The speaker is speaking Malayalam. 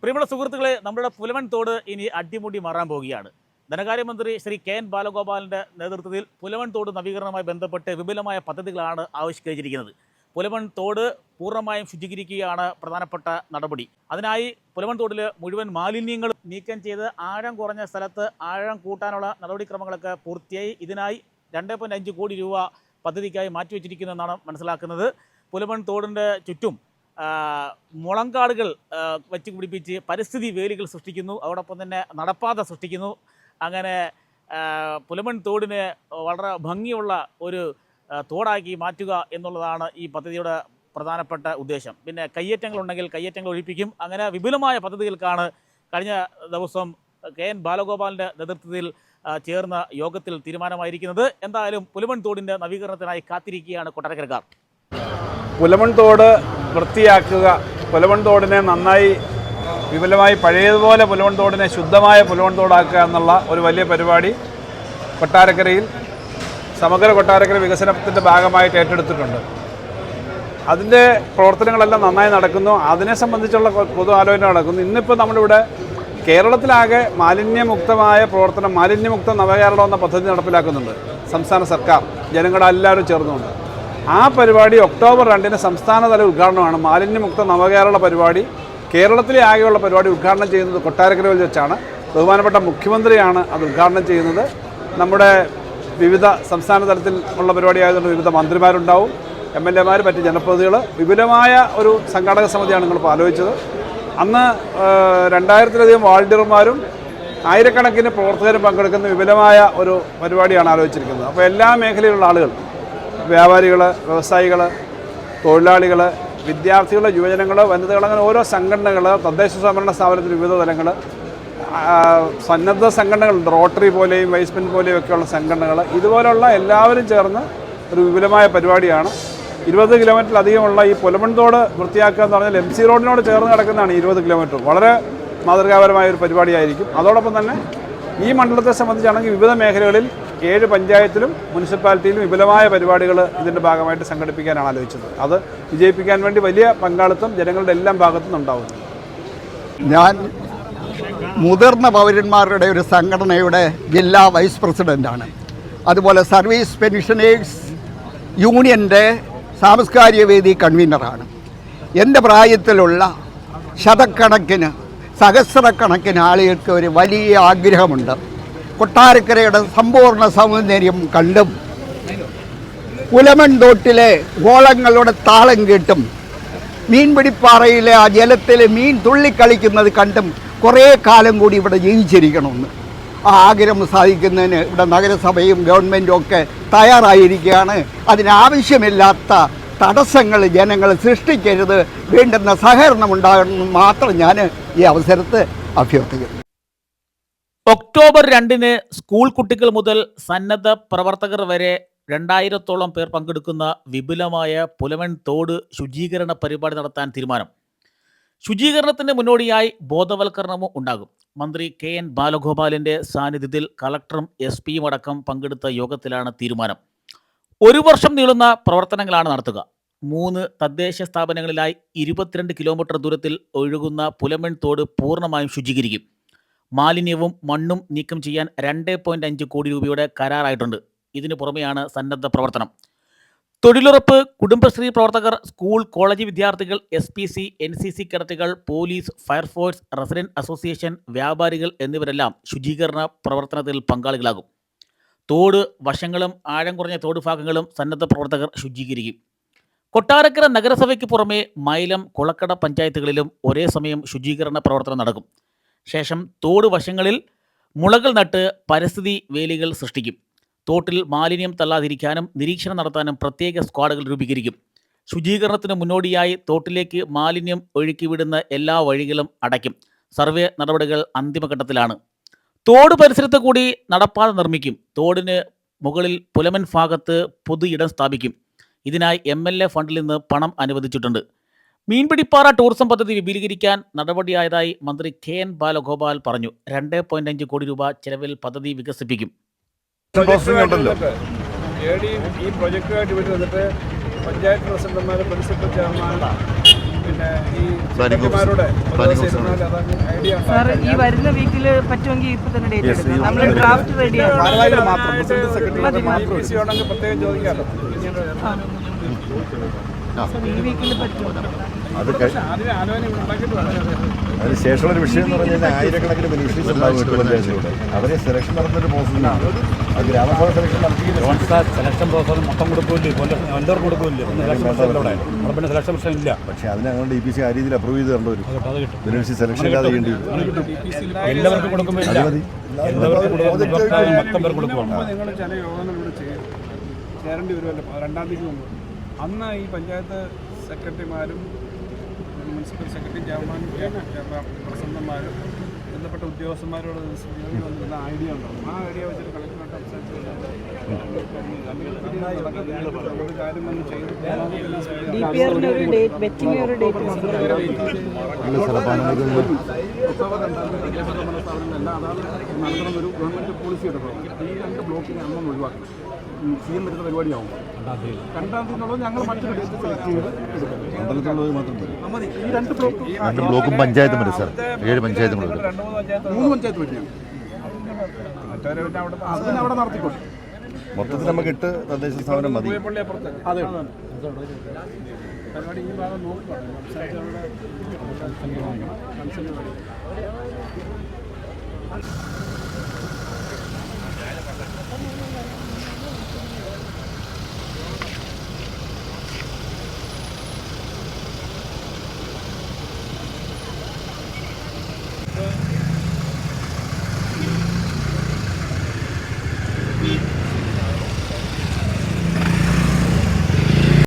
പ്രിയമുള്ള സുഹൃത്തുക്കളെ നമ്മുടെ പുലവൻ തോട് ഇനി അടിമുടി മാറാൻ പോവുകയാണ്. ധനകാര്യമന്ത്രി ശ്രീ കെ എൻ ബാലഗോപാലിന്റെ നേതൃത്വത്തിൽ പുലവൻ തോട് നവീകരണവുമായി ബന്ധപ്പെട്ട് വിപുലമായ പദ്ധതികളാണ് ആവിഷ്കരിച്ചിരിക്കുന്നത്. പുലവൻ തോട് പൂർണമായും ശുചീകരിക്കുകയാണ് പ്രധാനപ്പെട്ട നടപടി. അതിനായി പുലവൻ തോടിൽ മുഴുവൻ മാലിന്യങ്ങൾ നീക്കം ചെയ്ത് ആഴം കുറഞ്ഞ സ്ഥലത്ത് ആഴം കൂട്ടാനുള്ള നടപടിക്രമങ്ങളൊക്കെ പൂർത്തിയായി. ഇതിനായി രണ്ട് പോയിന്റ് അഞ്ച് കോടി രൂപ പദ്ധതിക്കായി മാറ്റിവെച്ചിരിക്കുന്നു എന്നാണ് മനസ്സിലാക്കുന്നത്. പുലവൻ തോടിന്റെ ചുറ്റും മുളങ്കാടുകൾ വെച്ച് പിടിപ്പിച്ച് പരിസ്ഥിതി വേലികൾ സൃഷ്ടിക്കുന്നു. അതോടൊപ്പം തന്നെ നടപ്പാത സൃഷ്ടിക്കുന്നു. അങ്ങനെ പുലമൺ തോടിനെ വളരെ ഭംഗിയുള്ള ഒരു തോടാക്കി മാറ്റുക എന്നുള്ളതാണ് ഈ പദ്ധതിയുടെ പ്രധാനപ്പെട്ട ഉദ്ദേശം. പിന്നെ കയ്യേറ്റങ്ങളുണ്ടെങ്കിൽ കയ്യേറ്റങ്ങൾ ഒഴിപ്പിക്കും. അങ്ങനെ വിപുലമായ പദ്ധതികൾക്കാണ് കഴിഞ്ഞ ദിവസം കെ എൻ ബാലഗോപാലിന്റെ നേതൃത്വത്തിൽ ചേർന്ന യോഗത്തിൽ തീരുമാനമായിരിക്കുന്നത്. എന്തായാലും പുലമൺ തോടിന്റെ നവീകരണത്തിനായി കാത്തിരിക്കുകയാണ് കൊട്ടാരക്കരക്കാർ. പുലമൺ തോട് വൃത്തിയാക്കുക. പുലമൺ തോടിനെ നന്നായി വിപുലമായി പഴയതുപോലെ പുലമൺ തോടിനെ ശുദ്ധമായ പുലമൺ തോടാക്കുക എന്നുള്ള ഒരു വലിയ പരിപാടി കൊട്ടാരക്കരയിൽ സമഗ്ര കൊട്ടാരക്കര വികസനത്തിന്റെ ഭാഗമായിട്ട് ഏറ്റെടുത്തിട്ടുണ്ട്. അതിന്റെ പ്രവർത്തനങ്ങളെല്ലാം നന്നായി നടക്കുന്നു. അതിനെ സംബന്ധിച്ചുള്ള പൊതു ആലോചന നടക്കുന്നു. ഇന്നിപ്പോൾ നമ്മളിവിടെ കേരളത്തിലാകെ മാലിന്യമുക്തമായ പ്രവർത്തനം മാലിന്യമുക്ത നവകേരളം എന്ന പദ്ധതി നടപ്പിലാക്കുന്നുണ്ട് സംസ്ഥാന സർക്കാർ. ജനങ്ങളെല്ലാവരും ചേർന്നുകൊണ്ട്. ആ പരിപാടി ഒക്ടോബർ രണ്ടിന് സംസ്ഥാനതല ഉദ്ഘാടനമാണ്. മാലിന്യമുക്ത നവകേരള പരിപാടി. കേരളത്തിലെ ആകെയുള്ള പരിപാടി ഉദ്ഘാടനം ചെയ്യുന്നത് കൊട്ടാരക്കരയിൽ വെച്ചാണ്. ബഹുമാനപ്പെട്ട മുഖ്യമന്ത്രിയാണ് അത് ഉദ്ഘാടനം ചെയ്യുന്നത്. നമ്മുടെ വിവിധ സംസ്ഥാന തലത്തിൽ ഉള്ള പരിപാടി ആയതുകൊണ്ട് വിവിധ മന്ത്രിമാരുണ്ടാവും. എം എൽ എമാർ മറ്റ് ജനപ്രതിനിധികൾ. വിപുലമായ ഒരു സംഘാടക സമിതിയാണ് നിങ്ങളിപ്പോൾ ആലോചിച്ചത്. അന്ന് രണ്ടായിരത്തിലധികം വാളണ്ടിയർമാരും ആയിരക്കണക്കിന് പ്രവർത്തകരും പങ്കെടുക്കുന്ന വിപുലമായ ഒരു പരിപാടിയാണ് ആലോചിച്ചിരിക്കുന്നത്. അപ്പോൾ എല്ലാ മേഖലയിലുള്ള ആളുകൾ വ്യാപാരികൾ വ്യവസായികൾ തൊഴിലാളികൾ വിദ്യാർത്ഥികൾ യുവജനങ്ങൾ വനിതകൾ അങ്ങനെ ഓരോ സംഘടനകൾ തദ്ദേശ സ്വയംഭരണ സ്ഥാപനത്തിന്റെ വിവിധ തലങ്ങൾ സന്നദ്ധ സംഘടനകളുണ്ട്. റോട്ടറി പോലെയും വൈസ്മെൻ പോലെയും ഒക്കെയുള്ള സംഘടനകൾ ഇതുപോലുള്ള എല്ലാവരും ചേർന്ന് ഒരു വിപുലമായ പരിപാടിയാണ്. ഇരുപത് കിലോമീറ്ററിലധികമുള്ള ഈ പുലമൺതോട് വൃത്തിയാക്കുക എന്ന് പറഞ്ഞാൽ എം സി റോഡിനോട് ചേർന്ന് കിടക്കുന്നതാണ് ഇരുപത് കിലോമീറ്റർ. വളരെ മാതൃകാപരമായ ഒരു പരിപാടിയായിരിക്കും. അതോടൊപ്പം തന്നെ ഈ മണ്ഡലത്തെ സംബന്ധിച്ചാണെങ്കിൽ വിവിധ മേഖലകളിൽ ഏഴ് പഞ്ചായത്തിലും മുനിസിപ്പാലിറ്റിയിലും വിപുലമായ പരിപാടികൾ ഇതിന്റെ ഭാഗമായിട്ട് സംഘടിപ്പിക്കാനാണ് ആലോചിച്ചത്. അത് വിജയിപ്പിക്കാൻ വേണ്ടി വലിയ പങ്കാളിത്തം ജനങ്ങളുടെ എല്ലാം ഭാഗത്തു ഉണ്ടാവും ഞാൻ മുതിർന്ന പൗരന്മാരുടെ ഒരു സംഘടനയുടെ ജില്ലാ വൈസ് പ്രസിഡന്റാണ് അതുപോലെ സർവീസ് പെൻഷനേഴ്സ് യൂണിയന്റെ സാംസ്കാരിക വേദി കൺവീനറാണ്. എന്റെ പ്രായത്തിലുള്ള ശതക്കണക്കിന് സഹസ്രക്കണക്കിന് ആളുകൾക്ക് ഒരു വലിയ ആഗ്രഹമുണ്ട്. കൊട്ടാരക്കരയുടെ സമ്പൂർണ സൗന്ദര്യം കണ്ടും പുലമൺതോട്ടിലെ ഗോളങ്ങളുടെ താളം കേട്ടും മീൻപിടിപ്പാറയിലെ ആ ജലത്തിൽ മീൻ തുള്ളിക്കളിക്കുന്നത് കണ്ടും കുറേ കാലം കൂടി ഇവിടെ ജീവിച്ചിരിക്കണമെന്ന്. ആ ആഗ്രഹം സാധിക്കുന്നതിന് ഇവിടെ നഗരസഭയും ഗവൺമെന്റും ഒക്കെ തയ്യാറായിരിക്കുകയാണ്. അതിനാവശ്യമില്ലാത്ത തടസ്സങ്ങൾ ജനങ്ങൾ സൃഷ്ടിക്കരുത്. വേണ്ടുന്ന സഹകരണം ഉണ്ടാകണമെന്ന് മാത്രം ഞാൻ ഈ അവസരത്ത് അഭ്യർത്ഥിക്കുന്നു. ഒക്ടോബർ രണ്ടിന് സ്കൂൾ കുട്ടികൾ മുതൽ സന്നദ്ധ പ്രവർത്തകർ വരെ രണ്ടായിരത്തോളം പേർ പങ്കെടുക്കുന്ന വിപുലമായ പുലവൻ തോട് ശുചീകരണ പരിപാടി നടത്താൻ തീരുമാനം. ശുചീകരണത്തിന് മുന്നോടിയായി ബോധവൽക്കരണവും ഉണ്ടാകും. മന്ത്രി കെ എൻ ബാലഗോപാലിന്റെ സാന്നിധ്യത്തിൽ കളക്ടറും എസ് പിയും അടക്കം പങ്കെടുത്ത യോഗത്തിലാണ് തീരുമാനം. ഒരു വർഷം നീളുന്ന പ്രവർത്തനങ്ങളാണ് നടത്തുക. മൂന്ന് തദ്ദേശ സ്ഥാപനങ്ങളിലായി ഇരുപത്തിരണ്ട് കിലോമീറ്റർ ദൂരത്തിൽ ഒഴുകുന്ന പുലമൺ തോട് പൂർണമായും ശുചീകരിക്കും. മാലിന്യവും മണ്ണും നീക്കം ചെയ്യാൻ രണ്ട് പോയിന്റ് അഞ്ച് കോടി രൂപയുടെ കരാറായിട്ടുണ്ട്. ഇതിന് പുറമെയാണ് സന്നദ്ധ പ്രവർത്തനം. തൊഴിലുറപ്പ് കുടുംബശ്രീ പ്രവർത്തകർ സ്കൂൾ കോളേജ് വിദ്യാർത്ഥികൾ S P C N C C കേഡറ്റുകൾ police fire force resident association വ്യാപാരികൾ എന്നിവരെല്ലാം ശുചീകരണ പ്രവർത്തനത്തിൽ പങ്കാളികളാകും. തോട് വശങ്ങളും ആഴം കുറഞ്ഞ തോട് ഭാഗങ്ങളും സന്നദ്ധ പ്രവർത്തകർ ശുചീകരിക്കും. കൊട്ടാരക്കര നഗരസഭയ്ക്ക് പുറമെ മൈലം കുളക്കട പഞ്ചായത്തുകളിലും ഒരേ സമയം ശുചീകരണ പ്രവർത്തനം നടക്കും. ശേഷം തോട് വശങ്ങളിൽ മുളകൾ നട്ട് പരിസ്ഥിതി വേലികൾ സൃഷ്ടിക്കും. തോട്ടിൽ മാലിന്യം തള്ളാതിരിക്കാനും നിരീക്ഷണം നടത്താനും പ്രത്യേക സ്ക്വാഡുകൾ രൂപീകരിക്കും. ശുചീകരണത്തിന് മുന്നോടിയായി തോട്ടിലേക്ക് മാലിന്യം ഒഴുക്കിവിടുന്ന എല്ലാ വഴികളും അടയ്ക്കും. സർവേ നടപടികൾ അന്തിമഘട്ടത്തിലാണ്. തോട് പരിസരത്ത് കൂടി നടപ്പാത നിർമ്മിക്കും. തോടിന് മുകളിൽ പുലമൻ ഭാഗത്ത് പൊതു ഇടം സ്ഥാപിക്കും. ഇതിനായി എം എൽ എ ഫണ്ടിൽ നിന്ന് പണം അനുവദിച്ചിട്ടുണ്ട്. മീൻപിടിപ്പാറ ടൂറിസം പദ്ധതി വിപുലീകരിക്കാൻ നടപടിയായതായി മന്ത്രി കെ എൻ ബാലഗോപാൽ പറഞ്ഞു. രണ്ട് പോയിന്റ് അഞ്ച് കോടി രൂപ ചെലവിൽ പദ്ധതി വികസിപ്പിക്കും. ഈ പ്രൊജക്റ്റുമായിട്ട് ഇവർ വന്നിട്ട് പഞ്ചായത്ത് പ്രസിഡന്റുമാർ പ്രിൻസിപ്പൽ ചെയർമാൻ പിന്നെ ഈ സാർ വരുന്ന വീക്കിൽ പറ്റുമെങ്കിൽ ഇപ്പൊ തന്നെ ഡേറ്റ് എടുക്കാം. നമ്മൾ ഡ്രാഫ്റ്റ് റെഡിയാണ് പ്രത്യേകം ചോദിക്കാമല്ലോ. അത് കഴി- അതിന് ആലോചന ഇവിടെ ഉണ്ടാക്കിയിട്ട് വേണം. അതിന് ശേഷമുള്ള ഒരു വിഷയം എന്ന് പറഞ്ഞാൽ ആയിരക്കണക്കിന് ബെനിഫിഷ്യൻസ് ഉണ്ടാവും എട്ട് പഞ്ചായത്തിലൂടെ അവരെ സെലക്ഷൻ നടത്തുന്നൊരു പ്രോസസ്സാണ് ആ ഗ്രാമസഭ സെലക്ഷൻ നടത്തിയില്ല സെലക്ഷൻ പ്രോസസ് മൊത്തം കൊടുക്കില്ലേ? എല്ലാവർക്കും കൊടുക്കില്ലേ? സെലക്ഷൻ പ്രശ്നം ഇവിടെ പിന്നെ സെലക്ഷൻ പ്രശ്നം ഇല്ല. പക്ഷേ അതിനതുകൊണ്ട് ഡി പി സി ആ രീതിയിൽ അപ്രൂവ് ചെയ്ത് തരേണ്ടി വരും. സെലക്ഷൻ ഇല്ലാതെ ചെയ്യേണ്ടി വരും. എല്ലാവർക്കും കൊടുക്കുമ്പോൾ മതി. എല്ലാവർക്കും കൊടുക്കുമ്പോൾ മൊത്തം പേർ കൊടുക്കുവാണ്. ചേരേണ്ടി വരുമല്ലോ. രണ്ടാം തീയതി അന്ന് ഈ പഞ്ചായത്ത് സെക്രട്ടറിമാരും മുനിസിപ്പൽ സെക്രട്ടറി ചെയർമാൻ പ്രസിഡന്റുമാരും ബന്ധപ്പെട്ട ഉദ്യോഗസ്ഥന്മാരോട് ഐഡിയ ഉണ്ടാവും ആ ഐഡിയ വെച്ചിട്ട് നടത്തണം ഒരു ഗവൺമെന്റ് പോളിസി എടുക്കണം ഈ രണ്ട് ബ്ലോക്കിനെ അന്നും ഒഴിവാക്കണം സി എം വരുന്ന പരിപാടിയാവും രണ്ടാം തീയതി എന്നുള്ളത് ഞങ്ങൾ മറ്റൊരു ഡേറ്റ് സെലക്ട് ചെയ്ത് എടുക്കും മണ്ഡലത്തിലുള്ളത് മാത്രം മതി മതി ഈ രണ്ട് ബ്ലോക്ക് രണ്ട് ബ്ലോക്കും പഞ്ചായത്തും വരും സാർ. ഏഴ് പഞ്ചായത്തും വരും. മൂന്ന് പഞ്ചായത്ത് പിന്നെ അവിടെ നടത്തിക്കോട്ടെ. മൊത്തത്തിൽ നമുക്ക് ഇട്ട് തദ്ദേശ സ്ഥാപനം മതി. പരിപാടി